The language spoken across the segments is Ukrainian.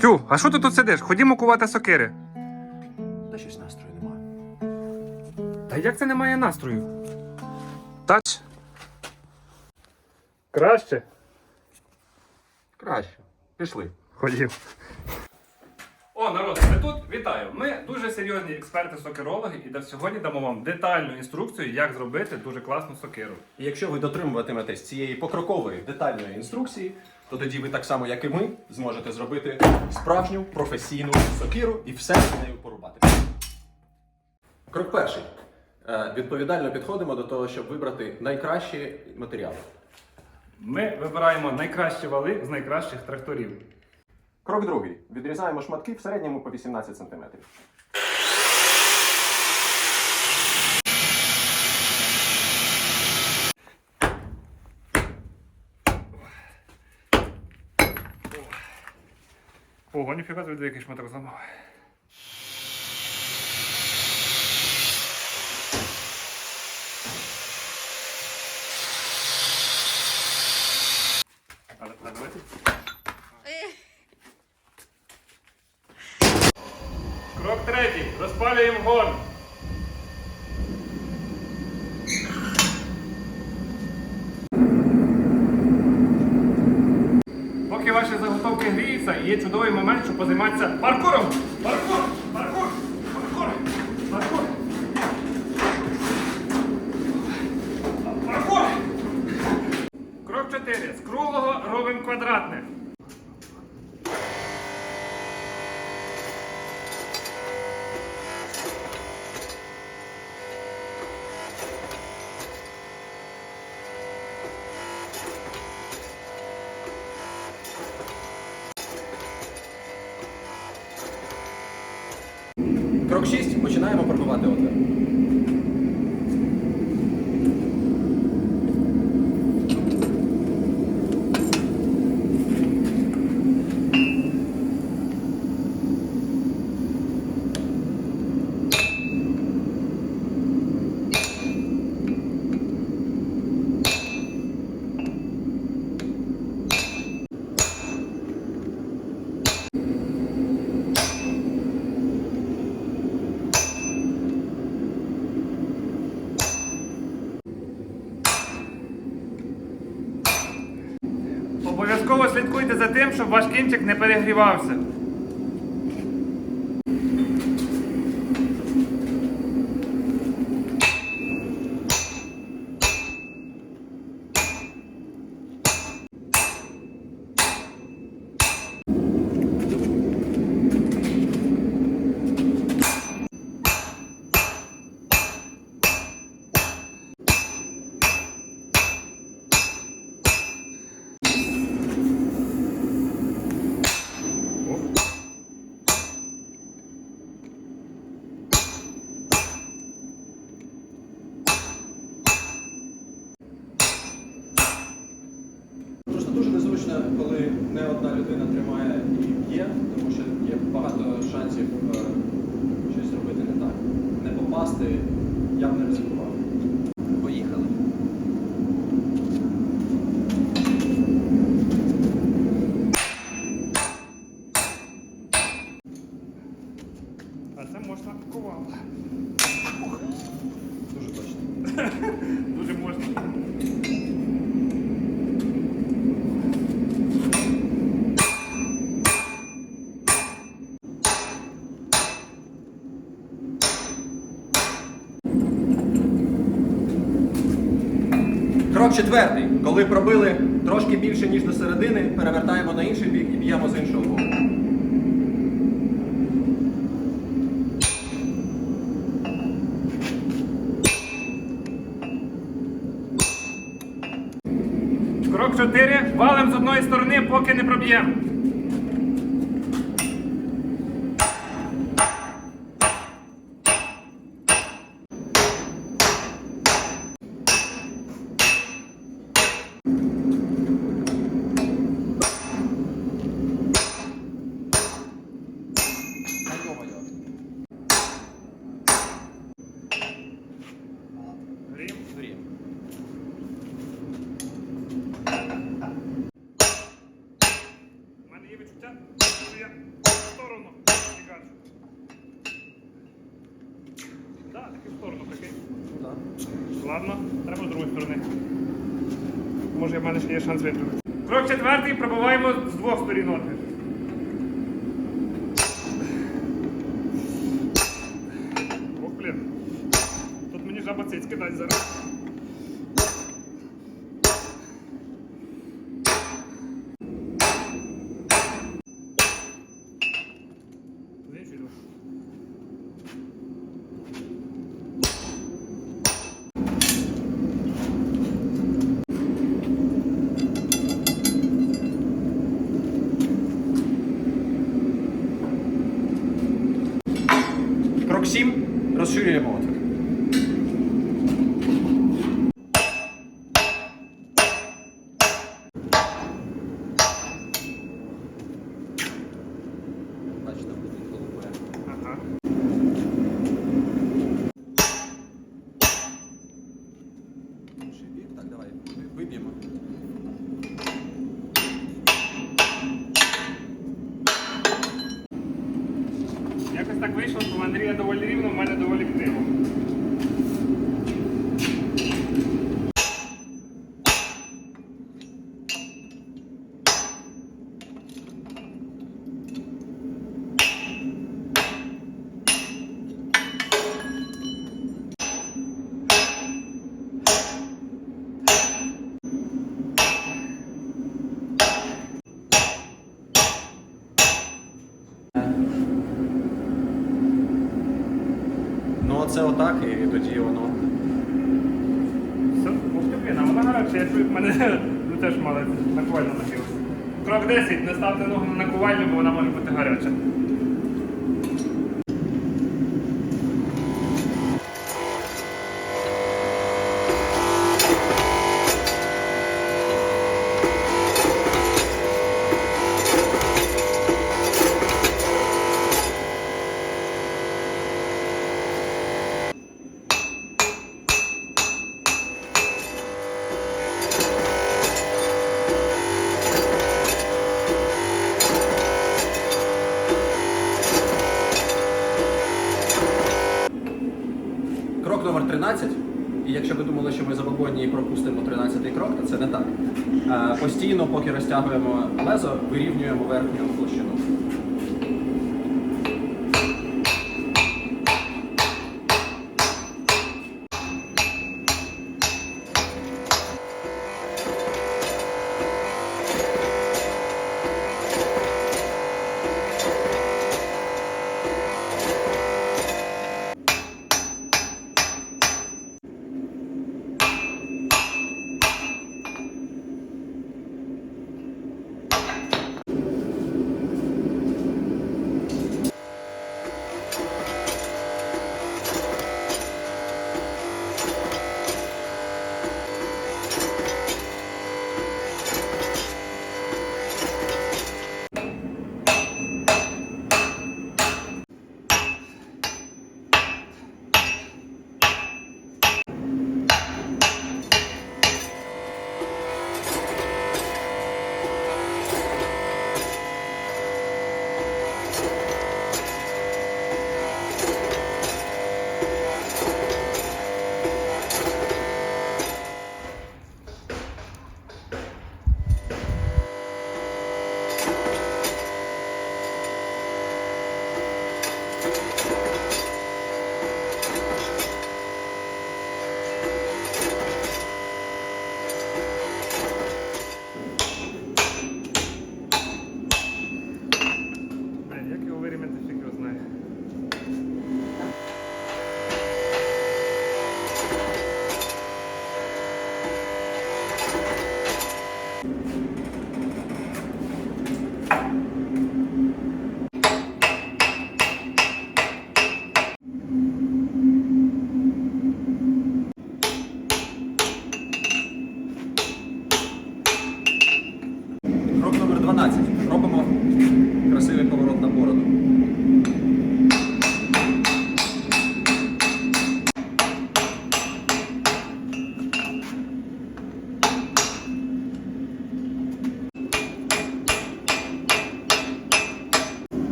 Тю, а що ти тут сидиш? Ходімо кувати сокири. Та щось настрою немає. Та як це немає настрою? Тач. Краще. Краще. Пішли. Ходім. О, народ, ми тут вітаю. Ми дуже серйозні експерти-сокерологи і сьогодні дамо вам детальну інструкцію, як зробити дуже класну сокиру. І якщо ви дотримуватиметесь цієї покрокової детальної інструкції, то тоді ви так само, як і ми, зможете зробити справжню професійну сокиру і все з нею порубати. Крок перший. Е, Відповідально підходимо до того, щоб вибрати найкращі матеріали. Ми вибираємо найкращі вали з найкращих тракторів. Крок другий. Відрізаємо шматки в середньому по 18 см. Ого, ніфіга який шматок зламав. А, а давайте. Крок третій. Розпалюємо горн. Поки ваші заготовки гріються, і є чудовий момент, щоб позайматися паркуром. Паркур! Паркур! Паркур! Паркур! Паркур! Крок 4. З круглого робимо квадратне. Крок 6. Починаємо пробивати отвір. Обов'язково слідкуйте за тим, щоб ваш кінчик не перегрівався. Просто дуже незручно, коли не одна людина тримає і б'є, тому що є багато шансів е, щось робити не так. Не попасти, я б не ризикував. Поїхали. А це можна ковало. Дуже точно. Дуже можна. Крок четвертий. Коли пробили трошки більше, ніж до середини, перевертаємо на інший бік і б'ємо з іншого боку. Крок 4. Валим з одної сторони, поки не проб'ємо. трошки сторону прикинь. Ну. Ладно, треба з другої сторони. Може в мене ще є шанс витримати. Крок четвертий пробуваємо з двох сторін ноти. Ох, блін. Тут мені жаба цицьки дасть зараз. 47 розширюємо отвір. Ну, оце отак, і тоді воно. Все, блін, а вона гаряча, я чую, мене ну, теж мали накувально нахилося. Крок 10, не ставте ногу на накувальню, бо вона може бути гаряча. Розтягуємо лезо, вирівнюємо верхню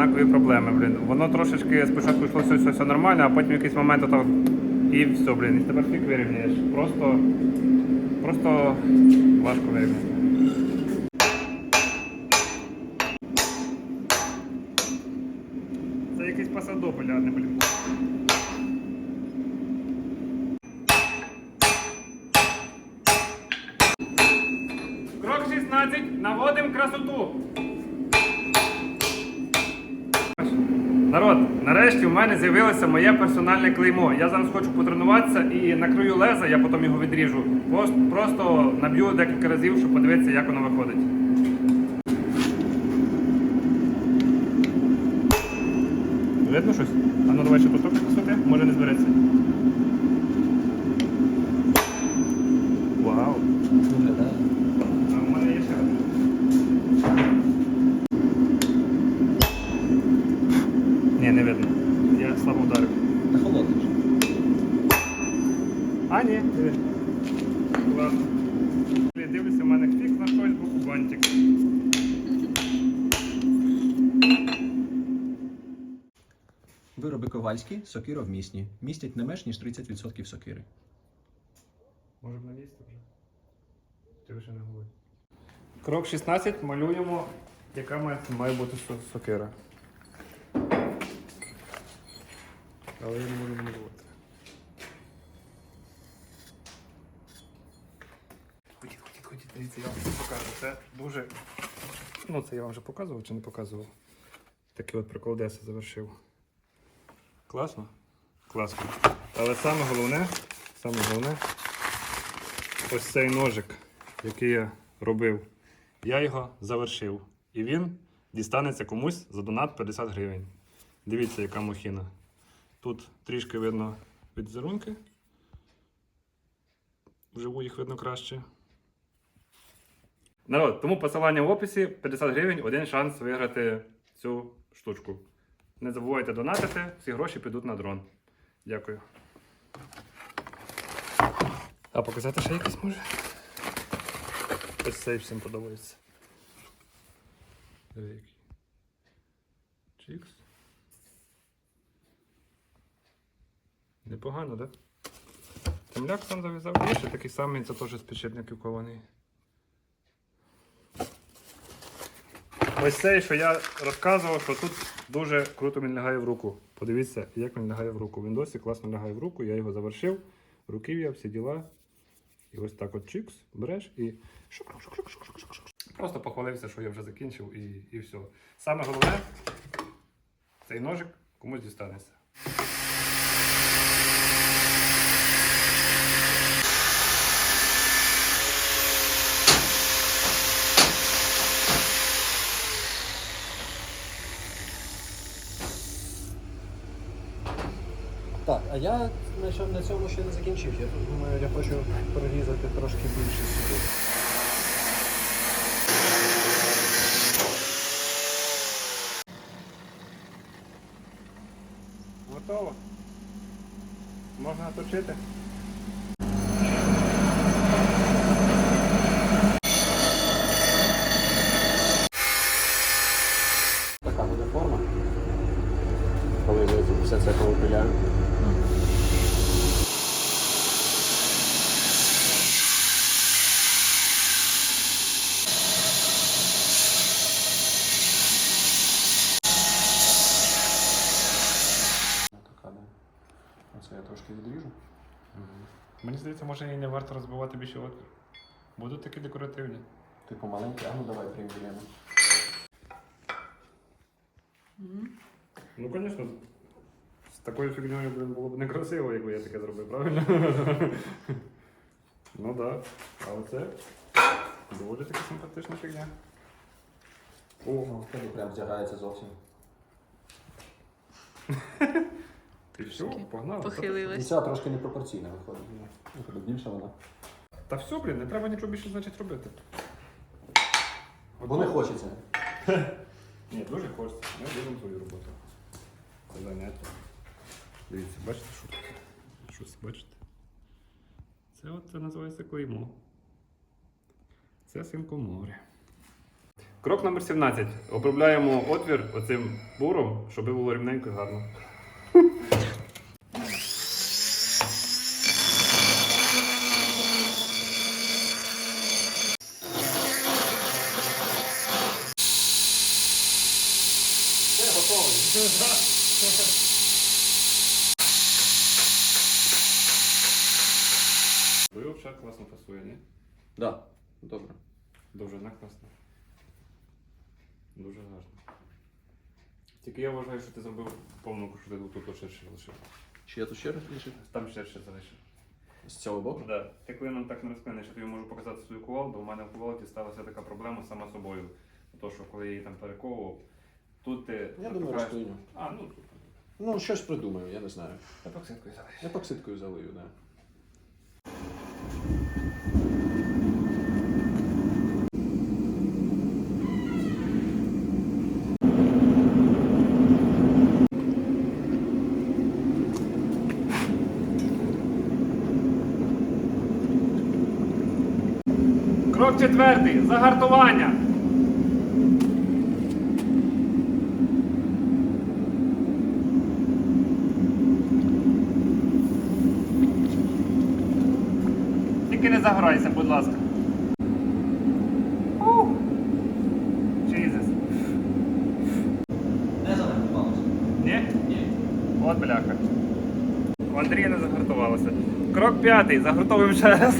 однакові проблеми, блін. Воно трошечки спочатку йшло все, все, все нормально, а потім якийсь момент ото і все, блін. І тепер фік вирівняєш. Просто, просто важко вирівняти. Це якийсь пасадополь, а не блін. Крок 16. Наводимо красоту. Народ, нарешті у мене з'явилося моє персональне клеймо. Я зараз хочу потренуватися і накрию леза, я потім його відріжу. Просто, наб'ю декілька разів, щоб подивитися, як воно виходить. Видно щось? А ну давай ще поток красоти, може не збереться. Вау! А у мене є ще один. Ні, не видно. Я слабо ударив. Та холодний. А, ні, не видно. Ладно. Блін, Дивлюся, у мене фікс на щось, боку бантик. Вироби ковальські, сокировмісні. Містять не менш ніж 30% сокири. Може б навісти вже. Ти вже не говори. Крок 16 малюємо, яка має, має бути со- сокира. Але я не можу намалювати. Ходіть, ходіть, ходіть, дивіться, я вам це покажу. Це дуже. Ну, це я вам вже показував чи не показував. Такий от прикол завершив. Класно? Класно. Але саме головне, саме головне, ось цей ножик, який я робив, я його завершив. І він дістанеться комусь за донат 50 гривень. Дивіться, яка махіна. Тут трішки видно відзерунки. Вживу їх видно краще. Народ, тому посилання в описі 50 гривень, один шанс виграти цю штучку. Не забувайте донатити, всі гроші підуть на дрон. Дякую. А показати ще якийсь може? Ось цей всім подобається. Чікс. Непогано, так? Да? Темляк сам зав'язав. Є ще такий самий, це теж з підшипників кований. Ось цей, що я розказував, що тут дуже круто він лягає в руку. Подивіться, як він лягає в руку. Він досі класно лягає в руку, я його завершив. Руків'я, всі діла. І ось так от чикс, береш і. Просто похвалився, що я вже закінчив і, і все. Саме головне, цей ножик комусь дістанеться. А я на цьому, ще не закінчив. Я тут думаю, я хочу прорізати трошки більше сюди. Готово. Можна точити. Така буде форма. Коли ви все це повипиляємо. Така, да. Оце я трошки відріжу. Мені здається, може і не варто розбивати більше отвір. Будуть такі декоративні. Типу маленький, а ну давай приміряємо. Ну, звісно, з такою фігньою блін, було б некрасиво, якби я таке зробив, правильно? ну так. Да. А оце доволі таки симпатична фігня. О, Ну, в тебе прям вдягається зовсім. Ти все, погнав. Похилилась. Ця трошки непропорційна виходить. Виходить більше вона. Та все, блін, не треба нічого більше значить робити. Бо не хочеться. Ні, дуже хочеться. Ми робимо свою роботу. Це заняття. Дивіться, бачите, що таке? Щось бачите? Це от це називається клеймо. Це синко море. Крок номер 17. Обробляємо отвір оцим буром, щоб було рівненько і гарно. Взагалі класно пасує, ні? Да. Добре. Довжина класна. Дуже гарно. Тільки я вважаю, що ти зробив помилку, що ти тут ширше лишив. Чи я тут ще раз лишив? Там ширше залишив. З цього боку? Да. Ти коли нам так не розклинеш, я тобі можу показати свою кувалду. У мене в кувалді сталася така проблема сама собою. То, що коли я її там перековував, тут ти. Я думаю, натикаєш- розклиню. А, ну тут. Ну, щось придумаю, я не знаю. Епоксидкою залиш. Епоксидкою залию, да. Крок четвертий. Загартування. Тільки не заграйся, будь ласка. Ух. Jesus. Не загартувалося. Ні? Ні. От бляха. У Андрія не загартувалося. Крок п'ятий. Загартовуємо ще раз.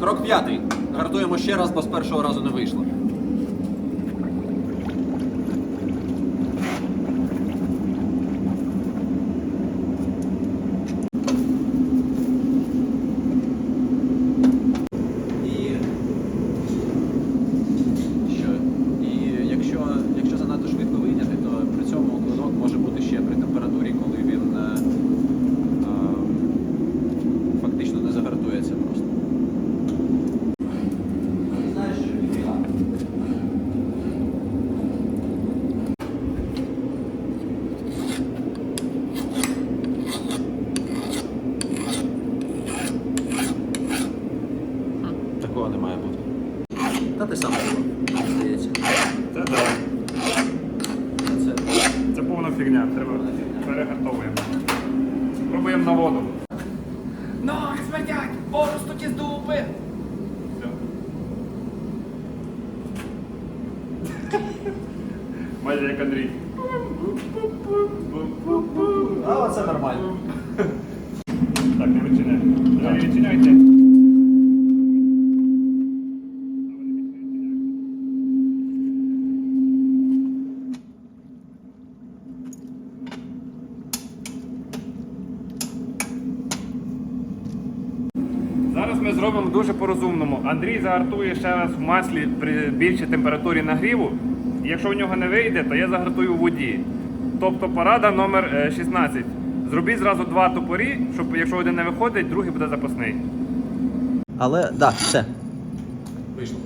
Крок п'ятий. Гартуємо ще раз, бо з першого разу не вийшло. І що? І якщо, якщо занадто швидко вийняти, то при цьому клинок може бути ще при температурі, коли він е, е, фактично не загартується просто. Знаєш, Такого не має бути. Та ти сам було, здається. Це да. Це Це повна фігня. Треба перегартовуємо. Пробуємо на воду. Ноги смердять! Поростуть із дупи! Все. Майже як Андрій. А, оце нормально. Так, не відчиняй. Не відчиняйте. Зараз ми зробимо дуже по-розумному. Андрій загартує ще раз в маслі при більшій температурі нагріву. І якщо в нього не вийде, то я загартую в воді. Тобто порада номер е, 16. Зробіть зразу два топорі, щоб якщо один не виходить, другий буде запасний. Але да, все. Вийшло.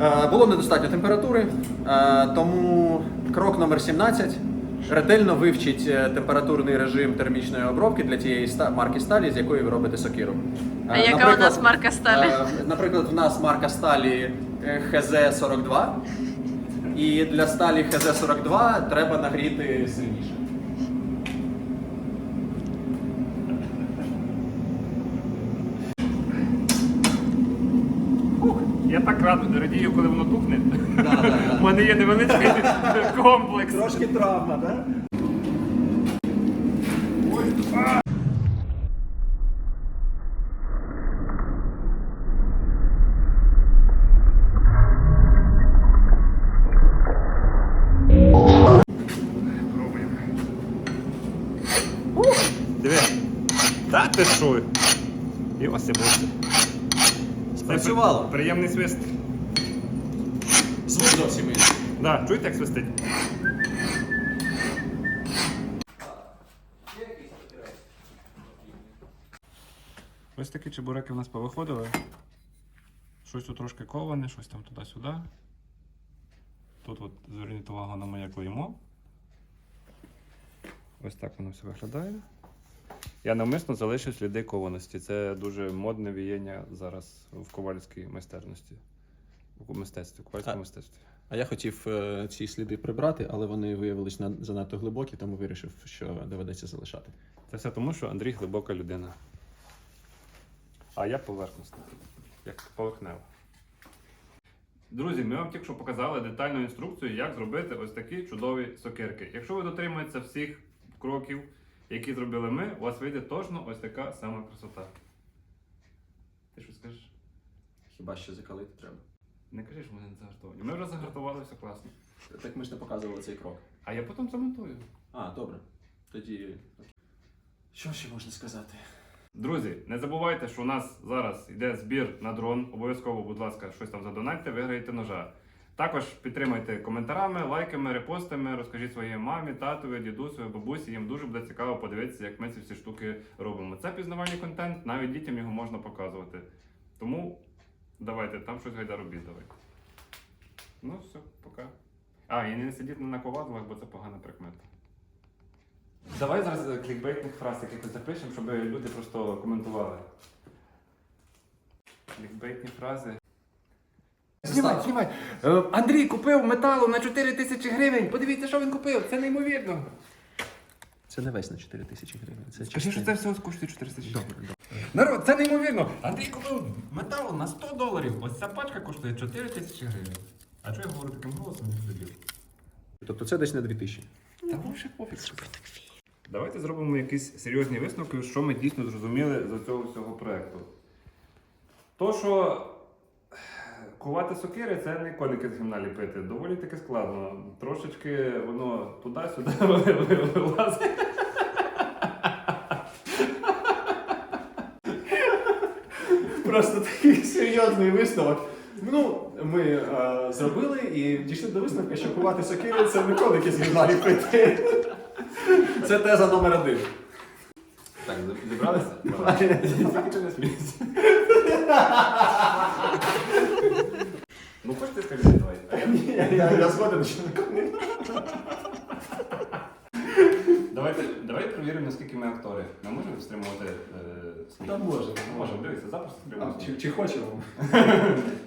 Е, Було недостатньо температури, е, тому крок номер 17. Ретельно вивчіть е, температурний режим термічної обробки для тієї марки сталі, з якої ви робите сокиру. Е, А яка у нас марка сталі? е, Наприклад, в нас марка сталі е, ХЗ-42. І для сталі ХЗ-42 треба нагріти сильніше. Я радію, коли воно тухне. У мене є невеличкий комплекс. Трошки травма, так? Диви. Та ти що? І ось і ось. Спрацювало. Приємний свист. Звук зовсім інший. Да, чуєте, як свистить? Ось такі чебуреки в нас повиходили. Щось тут трошки коване, щось там туди-сюди. Тут от зверніть увагу на моє клеймо. Ось так воно все виглядає. Я навмисно залишив сліди кованості. Це дуже модне віяння зараз в ковальській майстерності. У мистецтві, в ковальському мистецтві. А я хотів е, ці сліди прибрати, але вони виявились на- занадто глибокі, тому вирішив, що доведеться залишати. Це все тому, що Андрій глибока людина. А я поверхностна, як поверхнева. Друзі, ми вам тільки що показали детальну інструкцію, як зробити ось такі чудові сокирки. Якщо ви дотримуєтеся всіх кроків, які зробили ми, у вас вийде точно ось така сама красота. Ти що скажеш? Хіба що закалити треба? Не кажи, що ми не загартовані. Ми вже загартували все класно. Так ми ж не показували цей крок. А я потім замонтую. А, добре. Тоді. Що ще можна сказати? Друзі, не забувайте, що у нас зараз йде збір на дрон. Обов'язково, будь ласка, щось там задонатьте, виграєте ножа. Також підтримайте коментарами, лайками, репостами, розкажіть своїй мамі, татові, дідусю, бабусі. Їм дуже буде цікаво подивитися, як ми ці всі штуки робимо. Це пізнавальний контент, навіть дітям його можна показувати. Тому давайте, там щось гайда робіть, давайте. Ну, все, пока. А, і не сидіть на наковадлах, бо це погана прикмета. Давай зараз клікбейтних фраз якихось запишемо, щоб люди просто коментували. Клікбейтні фрази. Знімай, знімай. Е, Андрій купив металу на 4 тисячі гривень. Подивіться, що він купив. Це неймовірно. Це не весь на 4 тисячі гривень. Це Скажи, що це все коштує 4 тисячі. Добре, добре. Народ, це неймовірно. Андрій купив металу на 100 доларів. Ось ця пачка коштує 4 тисячі гривень. А чого я говорю таким голосом, не дебіл? Тобто це десь на 2 тисячі. Та вже пофіг. Давайте зробимо якісь серйозні висновки, що ми дійсно зрозуміли з цього всього проєкту. То, що кувати сокири це не коники з гімна ліпити. Доволі таки складно. Трошечки воно туди-сюди вилазить. Просто такий серйозний висновок. Ну, ми е, зробили і дійшли до висновку, що кувати сокири це не коники з гімна ліпити. Це теза номер один. Так, зібралися? Тільки чи не я- Я, я, я згоден, що не коники. Давайте, давай перевіримо, наскільки ми актори. Ми можемо стримувати е, сміх? Та можемо. Можемо, дивіться, запросто стримуємо. Чи, чи хочемо?